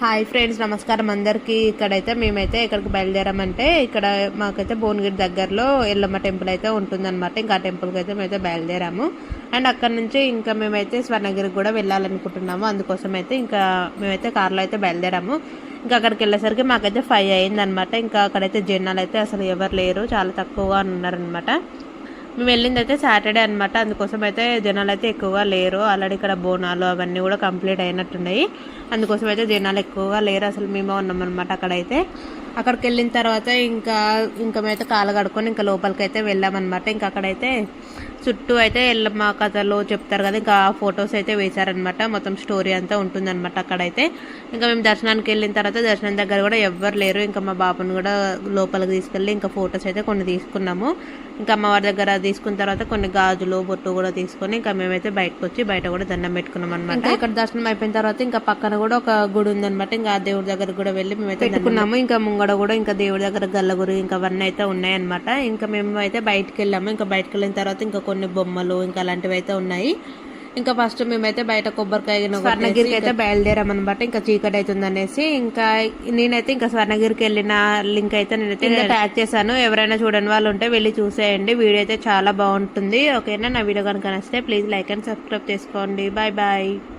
Hi friends నమస్కారం అందరికీ. ఇక్కడైతే మేమైతే ఇక్కడికి బయలుదేరామంటే ఇక్కడ మాకైతే భువనగిరి దగ్గరలో ఎల్లమ్మ టెంపుల్ అయితే ఉంటుందన్నమాట. ఇంకా ఆ టెంపుల్కి అయితే మేమైతే బయలుదేరాము. అండ్ అక్కడ నుంచి ఇంకా మేమైతే స్వర్ణగిరికి కూడా వెళ్ళాలనుకుంటున్నాము. అందుకోసం అయితే ఇంకా మేమైతే కార్లో అయితే బయలుదేరాము. ఇంకా అక్కడికి వెళ్ళేసరికి మాకైతే ఫైవ్ అయిందనమాట ఇంకా అక్కడైతే జనాలు అయితే అసలు ఎవరు లేరు చాలా తక్కువగా ఉన్నారనమాట మేము వెళ్ళింది అయితే సాటర్డే అనమాట అందుకోసం అయితే జనాలు అయితే ఎక్కువగా లేరు. ఆల్రెడీ ఇక్కడ బోనాలు అవన్నీ కూడా కంప్లీట్ అయినట్టున్నాయి. అందుకోసం అయితే జనాలు ఎక్కువగా లేరు. అసలు మేము ఉన్నామన్నమాట అనమాట అక్కడైతే. అక్కడికి వెళ్ళిన తర్వాత ఇంకా ఇంకా మేమైతే కాలు కడుక్కొని ఇంకా లోపలికి అయితే వెళ్ళామన్నమాట ఇంకా అక్కడైతే చుట్టూ అయితే ఎల్లమ్మ కథలు చెప్తారు కదా ఇంకా ఫొటోస్ అయితే వేశారనమాట మొత్తం స్టోరీ అంతా ఉంటుందన్నమాట అక్కడైతే. ఇంకా మేము దర్శనానికి వెళ్ళిన తర్వాత దర్శనం దగ్గర కూడా ఎవ్వరు లేరు. ఇంకా మా బాబుని కూడా లోపలికి తీసుకెళ్ళి ఇంకా ఫొటోస్ అయితే కొన్ని తీసుకున్నాము. ఇంకా అమ్మవారి దగ్గర తీసుకున్న తర్వాత కొన్ని గాజులు బొట్టు కూడా తీసుకొని ఇంకా మేమైతే బయటకు వచ్చి బయట కూడా దండం పెట్టుకున్నాం అనమాట ఇక్కడ దర్శనం అయిపోయిన తర్వాత ఇంకా పక్కన కూడా ఒక గుడి ఉందన్నమాట. ఇంకా ఆ దేవుడి దగ్గర కూడా వెళ్ళి మేమైతే పెట్టుకున్నాము. ఇంకా ముంగడ కూడా ఇంకా దేవుడి దగ్గర గల్లగురి ఇంకా అవన్నీ అయితే ఉన్నాయన్నమాట. ఇంకా మేము అయితే బయటకు వెళ్ళాము. ఇంకా బయటకు వెళ్ళిన తర్వాత ఇంకా కొన్ని బొమ్మలు ఇంకా అలాంటివి అయితే ఉన్నాయి. ఇంకా ఫస్ట్ మేమైతే బయట కొబ్బరికాయ స్వర్ణగిరికి అయితే బయలుదేరామన్నమాట ఇంకా చీకటి అవుతుంది అనేసి ఇంకా నేనైతే ఇంకా స్వర్ణగిరికి వెళ్ళిన లింక్ అయితే నేనైతే ట్యాగ్ చేశాను. ఎవరైనా చూడని వాళ్ళు ఉంటే వెళ్ళి చూసేయండి. వీడియో అయితే చాలా బాగుంటుంది. ఓకేనా? నా వీడియో కనుక నచ్చితే ప్లీజ్ లైక్ అండ్ సబ్స్క్రైబ్ చేసుకోండి. Bye bye.